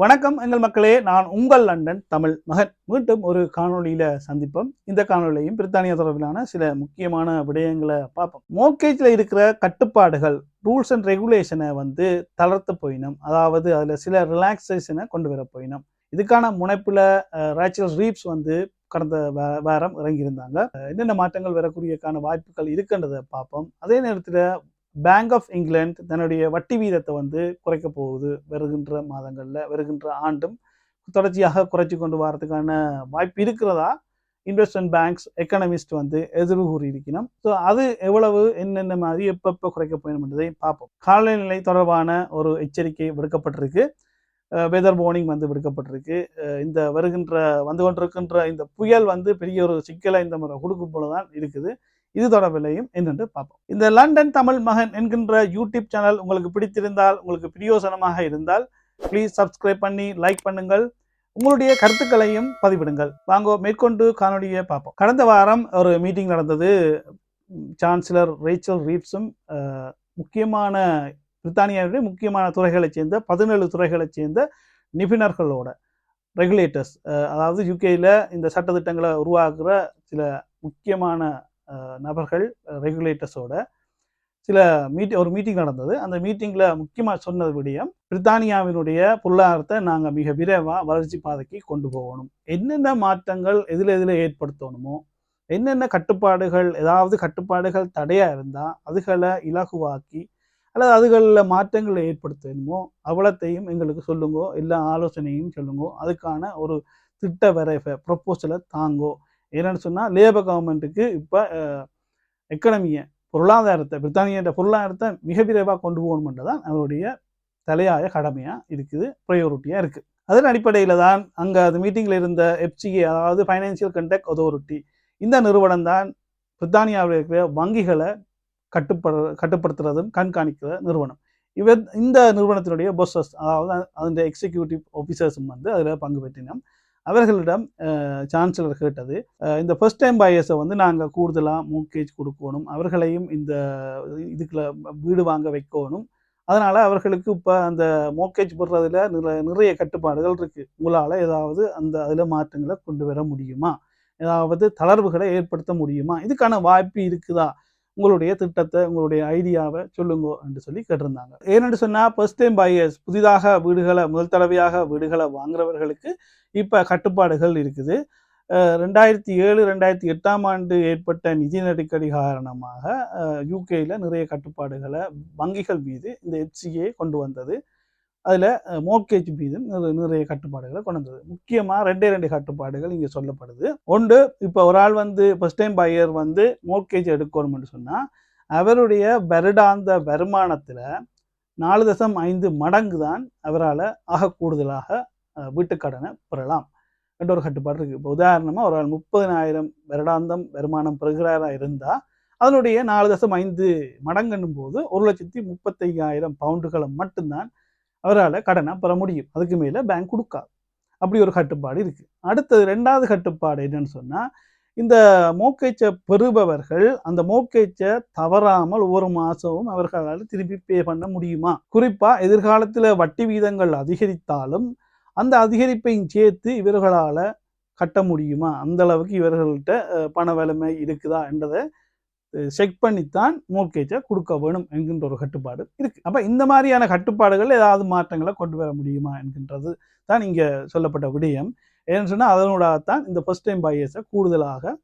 வணக்கம் எங்கள் மக்களே. நான் உங்கள் லண்டன் தமிழ் மகன். மீண்டும் ஒரு காணொலியில சந்திப்போம். இந்த காணொளியும் பிரித்தானியா தொடர்பிலான சில முக்கியமான விடயங்களை பார்ப்போம். மோர்கேஜில் இருக்கிற கட்டுப்பாடுகள் ரூல்ஸ் அண்ட் ரெகுலேஷனை வந்து தளர்த்த போயினோம் அதாவது அதில் சில ரிலாக்ஸேஷனை கொண்டு வர போயினோம் இதுக்கான முனைப்பில் ரேச்சல் ரீப்ஸ் வந்து கடந்த வாரம் இறங்கியிருந்தாங்க. என்னென்ன மாற்றங்கள் வரக்கூடியக்கான வாய்ப்புகள் இருக்குன்றதை பார்ப்போம். அதே நேரத்தில் பேங்க் ஆஃப் இங்கிலாந்து தன்னுடைய வட்டி வீதத்தை வந்து குறைக்க போகுது. வருகின்ற மாதங்களில் வருகின்ற ஆண்டும் தொடர்ச்சியாக குறைச்சி கொண்டு வரதுக்கான வாய்ப்பு இருக்கிறதா? இன்வெஸ்ட்மெண்ட் பேங்க்ஸ் எக்கனமிஸ்ட் வந்து எதிர்வு கூறியிருக்கணும். ஸோ அது எவ்வளவு என்னென்ன மாதிரி எப்பப்போ குறைக்க போயணும் என்பதை பார்ப்போம். காலநிலை தொடர்பான ஒரு எச்சரிக்கை விடுக்கப்பட்டிருக்கு. வெதர் வார்னிங் வந்து விடுக்கப்பட்டிருக்கு. இந்த வருகின்ற வந்து கொண்டிருக்கின்ற இந்த புயல் வந்து பெரிய ஒரு சிக்கலை இந்த முறை கொடுக்கும் போல தான் இருக்குது. இது தொடர்பிலையும் என்னென்று பார்ப்போம். இந்த லண்டன் தமிழ் மகன் என்கின்ற யூடியூப் சேனல் உங்களுக்கு பிடித்திருந்தால் உங்களுக்கு பிரியோசனமாக இருந்தால் ப்ளீஸ் சப்ஸ்கிரைப் பண்ணி லைக் பண்ணுங்கள். உங்களுடைய கருத்துக்களையும் பதிவிடுங்கள். வாங்க மேற்கொண்டு காணொலியை பார்ப்போம். கடந்த வாரம் ஒரு மீட்டிங் நடந்தது. சான்சலர் ரேச்சல் ரீப்ஸும் முக்கியமான பிரித்தானியாவுடைய முக்கியமான துறைகளைச் சேர்ந்த பதினேழு துறைகளைச் சேர்ந்த நிபுணர்களோட ரெகுலேட்டர்ஸ் அதாவது யூகேயில் இந்த சட்டத்திட்டங்களை உருவாக்குற சில முக்கியமான நபர்கள் ரெகுலேட்டர்ஸோட சில மீட்டி ஒரு மீட்டிங் நடந்தது. அந்த மீட்டிங்கில் முக்கியமாக சொன்னது விடயம் பிரித்தானியாவினுடைய பொருளாதாரத்தை நாங்கள் மிக விரைவாக வளர்ச்சி பாதைக்கு கொண்டு போகணும். என்னென்ன மாற்றங்கள் எதில் எதில் ஏற்படுத்தணுமோ என்னென்ன கட்டுப்பாடுகள் ஏதாவது கட்டுப்பாடுகள் தடையாக இருந்தால் அதுகளை இலகுவாக்கி அல்லது அதுகளில் மாற்றங்களை ஏற்படுத்தணுமோ அவ்வளத்தையும் எங்களுக்கு சொல்லுங்கோ எல்லா ஆலோசனையும் சொல்லுங்கோ அதுக்கான ஒரு திட்ட வரைவை ப்ரொப்போசலை தாங்கோ என்னன்னு சொன்னால் லேபர் கவர்மெண்ட்டுக்கு இப்போ எக்கனமியை பொருளாதாரத்தை பிரித்தானியோட பொருளாதாரத்தை மிக விரைவாக கொண்டு போகணுமென்று தான் அவருடைய தலையாய கடமையாக இருக்குது ப்ரையாரிட்டியாக இருக்குது அதன் அடிப்படையில் தான் அங்கே அது மீட்டிங்கில் இருந்த எஃப்சிஏ அதாவது ஃபைனான்சியல் கண்டக்ட் அத்தாரிட்டி இந்த நிறுவனம் தான் பிரித்தானியாவில் இருக்கிற வங்கிகளை கட்டுப்படு கட்டுப்படுத்துறதும் கண்காணிக்கிற நிறுவனம். இவர் இந்த நிறுவனத்தினுடைய பொஸ்ஸஸ் அதாவது அந்த எக்ஸிக்யூட்டிவ் ஆஃபீஸர்ஸும் வந்து அதில் பங்கு பெற்றினோம். அவர்களிடம் சான்சலர் கேட்டது. இந்த ஃபர்ஸ்ட் டைம் பையர்ஸை வந்து நாங்கள் கூடுதலாக மூக்கேஜ் கொடுக்கணும். அவர்களையும் இந்த இதுக்குள்ள வீடு வாங்க வைக்கணும். அதனால் அவர்களுக்கு இப்போ அந்த மோக்கேஜ் போடுறதுல நிறைய நிறைய கட்டுப்பாடுகள் இருக்குது உங்களால் ஏதாவது அந்த அதில் மாற்றங்களை கொண்டு வர முடியுமா? ஏதாவது தளர்வுகளை ஏற்படுத்த முடியுமா? இதுக்கான வாய்ப்பு இருக்குதா? உங்களுடைய திட்டத்தை உங்களுடைய ஐடியாவை சொல்லுங்கோ என்று சொல்லி கேட்டிருந்தாங்க. ஏன்னு சொன்னால் ஃபர்ஸ்ட் டைம் பையர்ஸ் புதிதாக வீடுகளை முதல் தடவையாக வீடுகளை வாங்குறவர்களுக்கு இப்போ கட்டுப்பாடுகள் இருக்குது. ரெண்டாயிரத்தி ஏழு ரெண்டாயிரத்தி எட்டாம் ஆண்டு ஏற்பட்ட நிதி நெருக்கடி காரணமாக யூகேயில் நிறைய கட்டுப்பாடுகளை வங்கிகள் மீது இந்த எஃப்சிஏ கொண்டு வந்தது. அதில் மோர்கேஜ் மீது நிறைய கட்டுப்பாடுகளை கொண்டு வந்தது. முக்கியமாக ரெண்டே ரெண்டு கட்டுப்பாடுகள் இங்கே சொல்லப்படுது. ஒன்று இப்போ ஒரு ஆள் வந்து ஃபஸ்ட் டைம் பையர் வந்து மோர்கேஜ் எடுக்கணும்னு சொன்னால் அவருடைய வருடாந்த வருமானத்தில் நாலு தசம் ஐந்து மடங்கு தான் அவரால் ஆக கூடுதலாக வீட்டுக்கடனை பெறலாம் என்ற ஒரு கட்டுப்பாடு இருக்குது இப்போ உதாரணமாக ஒரு ஆள் முப்பதினாயிரம் வருடாந்தம் வருமானம் பெறுகிறாராக இருந்தால் அதனுடைய நாலு தசம் ஐந்து மடங்குன்னும் போது ஒரு லட்சத்தி முப்பத்தையாயிரம் பவுண்டுகளை மட்டும்தான் அவரால் கடனை பெற முடியும். அதுக்கு மேலே பேங்க் கொடுக்காது. அப்படி ஒரு கட்டுப்பாடு இருக்குது அடுத்தது ரெண்டாவது கட்டுப்பாடு என்னன்னு சொன்னால் இந்த மோக்கேச்சை பெறுபவர்கள் அந்த மோக்கேச்சை தவறாமல் ஒவ்வொரு மாதமும் அவர்களால் திருப்பி பே பண்ண முடியுமா? குறிப்பாக எதிர்காலத்தில் வட்டி வீதங்கள் அதிகரித்தாலும் அந்த அதிகரிப்பையும் சேர்த்து இவர்களால் கட்ட முடியுமா? அந்த அளவுக்கு இவர்கள்ட்ட பண வலிமை இருக்குதா? என்றதை செக் பண்ணித்தான் மோர்கேஜை கொடுக்க வேணும் என்கின்ற ஒரு கட்டுப்பாடு இருக்குது அப்போ இந்த மாதிரியான கட்டுப்பாடுகள் ஏதாவது மாற்றங்களை கொண்டு வர முடியுமா என்கின்றது தான் இங்கே சொல்லப்பட்ட விடயம். ஏன்னு சொன்னால் அதனூடாகத்தான் இந்த ஃபர்ஸ்ட் டைம் பையர்ஸை கூடுதலாக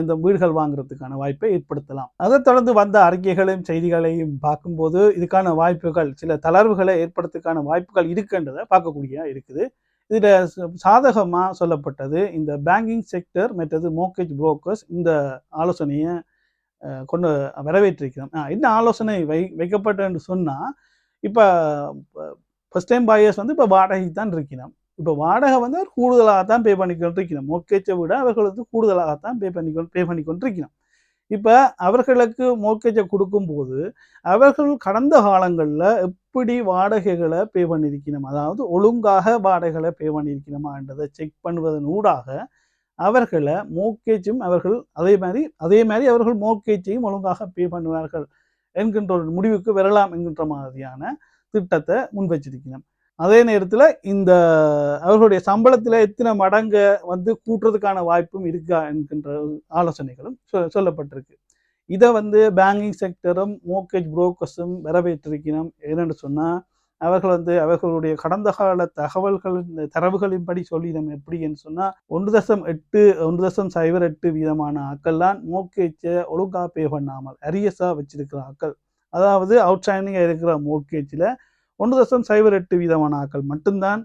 இந்த வீடுகள் வாங்குறதுக்கான வாய்ப்பை ஏற்படுத்தலாம். அதைத் தொடர்ந்து வந்த அறிக்கைகளையும் செய்திகளையும் பார்க்கும்போது இதுக்கான வாய்ப்புகள் சில தளர்வுகளை ஏற்படுறதுக்கான வாய்ப்புகள் இருக்குன்றதை பார்க்கக்கூடியதாக இருக்குது. இதில் சாதகமாக சொல்லப்பட்டது இந்த பேங்கிங் செக்டர் மற்றது மோக்கேஜ் புரோக்கர்ஸ் இந்த ஆலோசனையை கொண்டு வரவேற்றிருக்கிறோம். என்ன ஆலோசனை வை வைக்கப்பட்டேன்னு சொன்னால் இப்போ ஃபர்ஸ்ட் டைம் பாயர்ஸ் வந்து இப்போ வாடகைக்கு தான் இருக்கிறோம். இப்போ வாடகை வந்து அவர் கூடுதலாக தான் பே பண்ணிக்கொண்டு இருக்கிறோம். மோக்கேஜை விட அவர்கள் வந்து கூடுதலாகத்தான் பே பண்ணிக்கொண்டு பே பண்ணிக்கொண்டு இருக்கிறோம். இப்போ அவர்களுக்கு மோக்கேஜை கொடுக்கும்போது அவர்கள் கடந்த காலங்களில் எப்படி வாடகைகளை பே பண்ணியிருக்கணும் அதாவது ஒழுங்காக வாடகைகளை பே பண்ணியிருக்கணுமான்றதை செக் பண்ணுவதன் ஊடாக அவர்களை மோக்கேச்சும் அவர்கள் அதே மாதிரி அதே மாதிரி அவர்கள் மோக்கேச்சையும் ஒழுங்காக பே பண்ணுவார்கள் என்கின்ற ஒரு முடிவுக்கு வரலாம் என்கின்ற மாதிரியான திட்டத்தை முன்வச்சிருக்கணும் அதே நேரத்தில் இந்த அவர்களுடைய சம்பளத்தில் எத்தனை மடங்கை வந்து கூட்டுறதுக்கான வாய்ப்பும் இருக்கா என்கின்ற ஆலோசனைகளும் சொ- சொல்லப்பட்டிருக்கு. இதை வந்து பேங்கிங் செக்டரும் மோக்கேஜ் புரோக்கர்ஸும் வரவேற்றிருக்கணும் என்னென்னு சொன்னால் அவர்கள் வந்து அவர்களுடைய கடந்த கால தகவல்கள் இந்த தரவுகளின்படி எப்படி என்று சொன்னால் ஒன்று தசம் எட்டு ஒன்று தசம் சைபர் எட்டு வீதமான ஆக்கள்லாம் மோக்கேஜை ஒழுங்கா பே பண்ணாமல் அரியஸாக வச்சிருக்கிற ஆக்கள். அதாவது அவுட்ஸ்டாண்டிங்காக இருக்கிற மோக்கேஜில் ஒன்று தசம் சைபர் எட்டு வீதமான ஆக்கள் மட்டும்தான்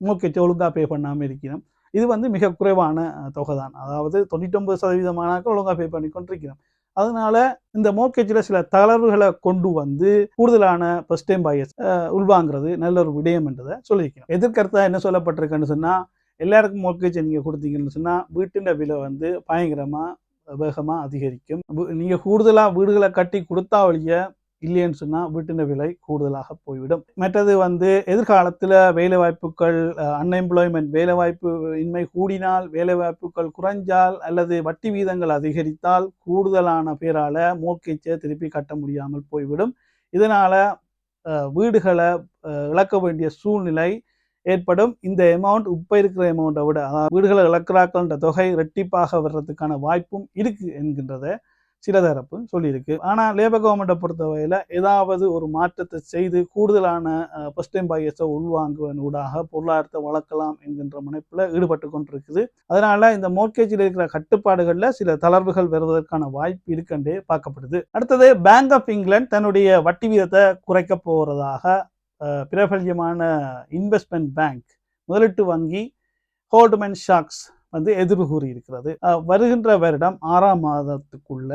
மோக்கேஜை ஒழுங்கா பே பண்ணாமல் இருக்கிறோம். இது வந்து மிக குறைவான தொகை தான் அதாவது தொண்ணூற்றொம்பது சதவீதமான ஆக்கள் ஒழுங்கா பே பண்ணி கொண்டிருக்கிறோம். அதனால இந்த மோர்கேஜில் சில தளர்வுகளை கொண்டு வந்து கூடுதலான ஃபர்ஸ்ட் டைம் பாயஸ் உள்வாங்கிறது நல்ல ஒரு விடயம் என்றதை சொல்லியிருக்கணும் எதிர்கருத்தாக என்ன சொல்லப்பட்டிருக்குன்னு சொன்னால் எல்லாருக்கும் மோர்கேஜ் நீங்கள் கொடுத்தீங்கன்னு சொன்னால் வீட்டின் விலை வந்து பயங்கரமாக வேகமாக அதிகரிக்கும். நீங்கள் கூடுதலாக வீடுகளை கட்டி கொடுத்தா ஒழிய இல்லைன்னு சொன்னால் வீட்டின விலை கூடுதலாக போய்விடும். மற்றது வந்து எதிர்காலத்தில் வேலை வாய்ப்புகள் அன்எம்ப்ளாய்மெண்ட் வேலை வாய்ப்பு இன்மை கூடினால் வேலை வாய்ப்புகள் குறைஞ்சால் அல்லது வட்டி வீதங்கள் அதிகரித்தால் கூடுதலான பேரால் மோக்கேச்சை திருப்பி கட்ட முடியாமல் போய்விடும். இதனால் வீடுகளை இழக்க வேண்டிய சூழ்நிலை ஏற்படும். இந்த அமௌண்ட் இப்போ இருக்கிற அமௌண்ட்டை விட அதாவது வீடுகளை இழக்கிறாக்கள்ன்ற தொகை ரெட்டிப்பாக வர்றதுக்கான வாய்ப்பும் இருக்கு என்கின்றதை சில தரப்பு சொல்லியிருக்கு ஆனால் லேபர் கவர்மெண்ட்டை பொறுத்தவரையில் ஏதாவது ஒரு மாற்றத்தை செய்து கூடுதலான ஃபர்ஸ்ட் டைம் பாயஸை உள்வாங்குவதன் ஊடாக பொருளாதாரத்தை வளர்க்கலாம் என்கின்ற முனைப்பில் ஈடுபட்டு கொண்டிருக்குது. அதனால இந்த மோர்கேஜில் இருக்கிற கட்டுப்பாடுகளில் சில தளர்வுகள் வருவதற்கான வாய்ப்பு இருக்குன்றே பார்க்கப்படுது. அடுத்தது பேங்க் ஆஃப் இங்கிலாந்து தன்னுடைய வட்டி வீதத்தை குறைக்க போகிறதாக பிரபல்யமான இன்வெஸ்ட்மெண்ட் பேங்க் முதலீட்டு வங்கி ஹோல்ட்மேன் ஷாக்ஸ் வந்து எதிர்வு கூறியிருக்கிறது. வருகின்ற வருடம் ஆறாம் மாதத்துக்குள்ள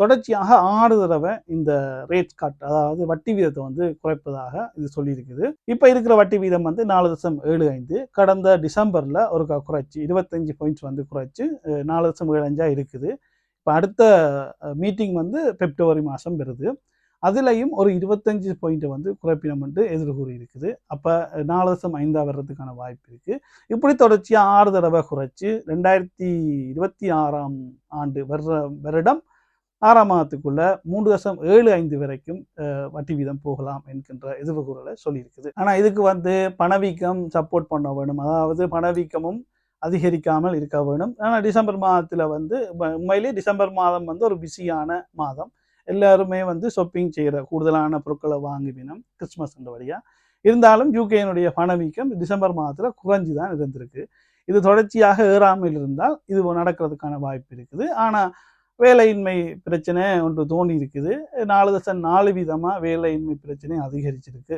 தொடர்ச்சியாக ஆறு தடவை இந்த ரேட் கட் அதாவது வட்டி வீதத்தை வந்து குறைப்பதாக இது சொல்லியிருக்குது. இப்போ இருக்கிற வட்டி வீதம் வந்து நாலு தசம் ஏழு ஐந்து. கடந்த டிசம்பரில் ஒரு க- குறைச்சி இருபத்தஞ்சு பாயிண்ட்ஸ் வந்து குறைச்சி நாலு தசம் ஏழு அஞ்சா இருக்குது. இப்போ அடுத்த மீட்டிங் வந்து பிப்ரவரி மாதம் வருது. அதுலேயும் ஒரு இருபத்தஞ்சு பாயிண்ட்டை வந்து குறைப்பினம் என்று எதிர்கூறி இருக்குது அப்போ நாலு தசம் ஐந்தா வர்றதுக்கான வாய்ப்பு இருக்குது இப்படி தொடர்ச்சியாக ஆறு தடவை குறைச்சி ரெண்டாயிரத்தி இருபத்தி ஆறாம் ஆண்டு வர்ற வருடம் ஆறாம் மாதத்துக்குள்ள மூன்று தசம் ஏழு ஐந்து வரைக்கும் வட்டி வீதம் போகலாம் என்கின்ற எதிர்வுகூறலை சொல்லியிருக்குது. ஆனால் இதுக்கு வந்து பணவீக்கம் சப்போர்ட் பண்ண வேணும். அதாவது பணவீக்கமும் அதிகரிக்காமல் இருக்க வேணும். ஆனால் டிசம்பர் மாதத்தில் வந்து உண்மையிலே டிசம்பர் மாதம் வந்து ஒரு பிஸியான மாதம். எல்லாருமே வந்து ஷாப்பிங் செய்கிற கூடுதலான பொருட்களை வாங்குவினம் கிறிஸ்மஸ் வழியாக இருந்தாலும் யூகேனுடைய பணவீக்கம் டிசம்பர் மாதத்தில் குறைஞ்சி தான் இருந்திருக்கு. இது தொடர்ச்சியாக ஏறாமல் இருந்தால் இது நடக்கிறதுக்கான வாய்ப்பு இருக்குது. ஆனால் வேலையின்மை பிரச்சனை ஒன்று தோணி இருக்குது. நாலு தசம் நாலு வீதமாக வேலையின்மை பிரச்சனை அதிகரிச்சிருக்கு.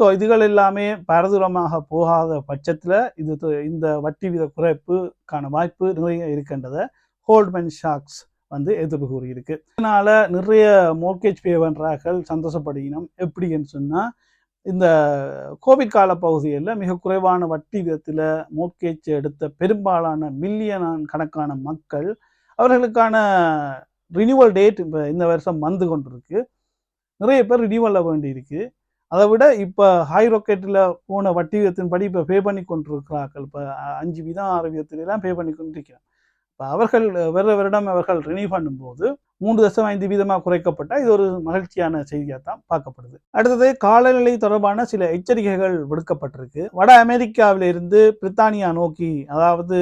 ஸோ இதுகள் எல்லாமே பரதூரமாக போகாத பட்சத்தில் இது இந்த வட்டி வீத குறைப்புக்கான வாய்ப்பு நிறைய இருக்கின்றதை ஹோல்ட்மேன் ஷாக்ஸ் வந்து எதிர்ப்பு கூறியிருக்கு. இதனால் நிறைய மோர்கேஜ் பே பண்ணுறார்கள் சந்தோஷப்படுகினோம் எப்படின்னு சொன்னால் இந்த கோவிட் கால பகுதியில் மிக குறைவான வட்டி விதத்தில் மோர்கேஜ் எடுத்த பெரும்பாலான மில்லியன் கணக்கான மக்கள் அவர்களுக்கான ரினியூவல் டேட் இப்போ இந்த வருஷம் வந்து கொண்டிருக்கு. நிறைய பேர் ரினியூவலில் வேண்டியிருக்கு. அதை விட இப்போ ஹை ராக்கெட்டில் போன வட்டி விதத்தின்படி இப்போ பே பண்ணி கொண்டிருக்கிறார்கள். இப்போ அஞ்சு வீதம் ஆறு வீதத்திலாம் பே பண்ணி கொண்டிருக்கிறார். இப்போ அவர்கள் வருட வருடம் அவர்கள் ரினியூ பண்ணும்போது மூன்று தசம் ஐந்து வீதமாக குறைக்கப்பட்டால் இது ஒரு மகிழ்ச்சியான செய்தியாக தான் பார்க்கப்படுது. அடுத்தது காலநிலை தொடர்பான சில எச்சரிக்கைகள் விடுக்கப்பட்டிருக்கு. வட அமெரிக்காவிலிருந்து பிரித்தானியா நோக்கி அதாவது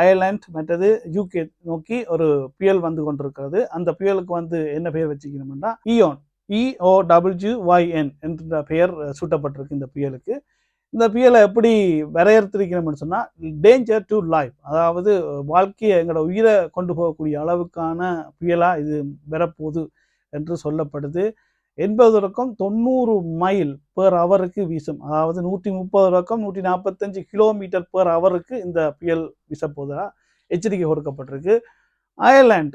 அயர்லாந்து மற்றது யூகே நோக்கி ஒரு புயல் வந்து கொண்டிருக்கிறது. அந்த புயலுக்கு வந்து என்ன பெயர் வச்சுக்கணும்னா Eowyn E O W Y N என்ற பெயர் சூட்டப்பட்டிருக்கு இந்த புயலுக்கு. இந்த புயலை எப்படி வரையறுத்திருக்கிறோம்னு சொன்னால் டேஞ்சர் டு லைஃப் அதாவது வாழ்க்கையை எங்களோட உயிரை கொண்டு போகக்கூடிய அளவுக்கான புயலாக இது வரப்போகுது என்று சொல்லப்படுது. எண்பதுக்கும் தொண்ணூறு மைல் பேர் அவருக்கு வீசும். அதாவது நூற்றி முப்பது ரக்கம் நூற்றி நாற்பத்தஞ்சு கிலோமீட்டர் பேர் அவருக்கு இந்த புயல் வீசப்போதா எச்சரிக்கை கொடுக்கப்பட்டிருக்கு. அயர்லாண்ட்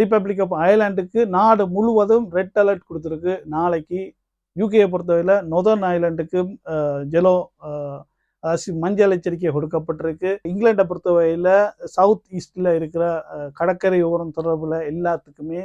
ரிப்பப்ளிக் ஆஃப் அயர்லாண்டுக்கு நாடு முழுவதும் ரெட் அலர்ட் கொடுத்துருக்கு. நாளைக்கு யூகேயை பொறுத்தவரையில் நொதர்ன் ஐலாண்டுக்கு ஜெலோ அதாவது மஞ்சள் எச்சரிக்கை கொடுக்கப்பட்டிருக்கு. இங்கிலாண்டை பொறுத்தவரையில் சவுத் ஈஸ்டில் இருக்கிற கடற்கரை ஓரம் தொடர்பில் எல்லாத்துக்குமே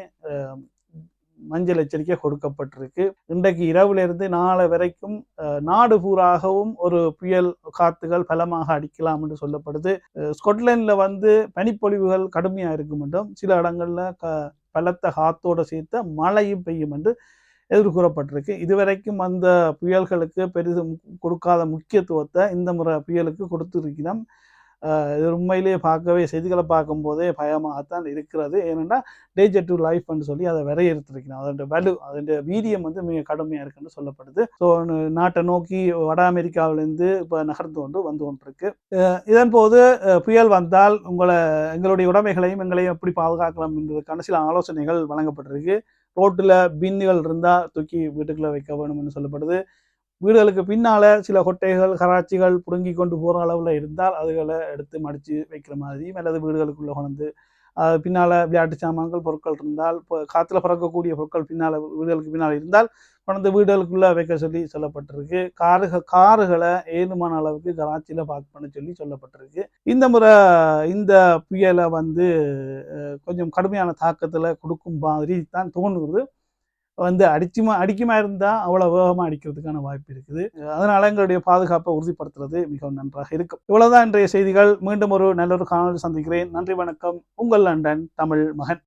மஞ்சள் எச்சரிக்கை கொடுக்கப்பட்டிருக்கு. இன்றைக்கு இரவுல இருந்து நாளை வரைக்கும் அஹ், நாடு பூராகவும் ஒரு புயல் காத்துகள் பலமாக அடிக்கலாம் என்று சொல்லப்படுது. ஸ்கொட்லாண்டில் வந்து பனிப்பொழிவுகள் கடுமையாக இருக்கும் என்றும் சில இடங்கள்ல க பலத்த காத்தோடு சேர்த்த மழையும் பெய்யும் என்று எதிர்கூறப்பட்டிருக்கு. இதுவரைக்கும் அந்த புயல்களுக்கு பெரிதும் கொடுக்காத முக்கியத்துவத்தை இந்த முறை புயலுக்கு கொடுத்துருக்கிறோம். இது உண்மையிலேயே பார்க்கவே செய்திகளை பார்க்கும்போதே பயமாகத்தான் இருக்கிறது. ஏனென்றால் டேஞ்சர் டு லைஃப்னு சொல்லி அதை விரையறுத்திருக்கணும் அதோட வலு அதோட வீரியம் வந்து மிக கடுமையாக இருக்குன்னு சொல்லப்படுது. ஸோ நாட்டை நோக்கி வட அமெரிக்காவிலேருந்து இப்போ நகர்ந்து கொண்டு வந்து கொண்டிருக்கு. இதன் போது புயல் வந்தால் உங்களை எங்களுடைய உடைமைகளையும் எங்களையும் எப்படி பாதுகாக்கலாம் என்பதற்கான சில ஆலோசனைகள் வழங்கப்பட்டிருக்கு. ரோட்டில் பின்னுகள் இருந்தால் தூக்கி வீட்டுக்குள்ளே வைக்க வேணும்னு சொல்லப்படுது. வீடுகளுக்கு பின்னால் சில கொட்டைகள் கராச்சிகள் பிடுங்கி கொண்டு போகிற அளவில் இருந்தால் அதுகளை எடுத்து மடித்து வைக்கிற மாதிரியும் அல்லது வீடுகளுக்குள்ளே கொண்டு வந்து பின்னால் விளையாட்டு சாமான்கள் பொருட்கள் இருந்தால் இப்போ காற்றுல பறக்கக்கூடிய பொருட்கள் பின்னால் வீடுகளுக்கு பின்னால் இருந்தால் கொண்டு வீடுகளுக்குள்ளே வைக்க சொல்லி சொல்லப்பட்டிருக்கு. காருக காருகளை ஏழுமான அளவுக்கு கராச்சியில் பார்க் பண்ண சொல்லி சொல்லப்பட்டிருக்கு. இந்த முறை இந்த புயலை வந்து கொஞ்சம் கடுமையான தாக்கத்தில் கொடுக்கும் மாதிரி தான் தோணுது. வந்து அடிச்சுமா அடிக்குமா இருந்தால் அவ்வளோ வேகமாக அடிக்கிறதுக்கான வாய்ப்பு இருக்குது. அதனால் எங்களுடைய பாதுகாப்பை உறுதிப்படுத்துறது மிகவும் நன்றாக இருக்கும். இவ்வளோதான் இன்றைய செய்திகள். மீண்டும் ஒரு நல்ல ஒரு காணொலி சந்திக்கிறேன். நன்றி வணக்கம். உங்கள் லண்டன் தமிழ் மகன்.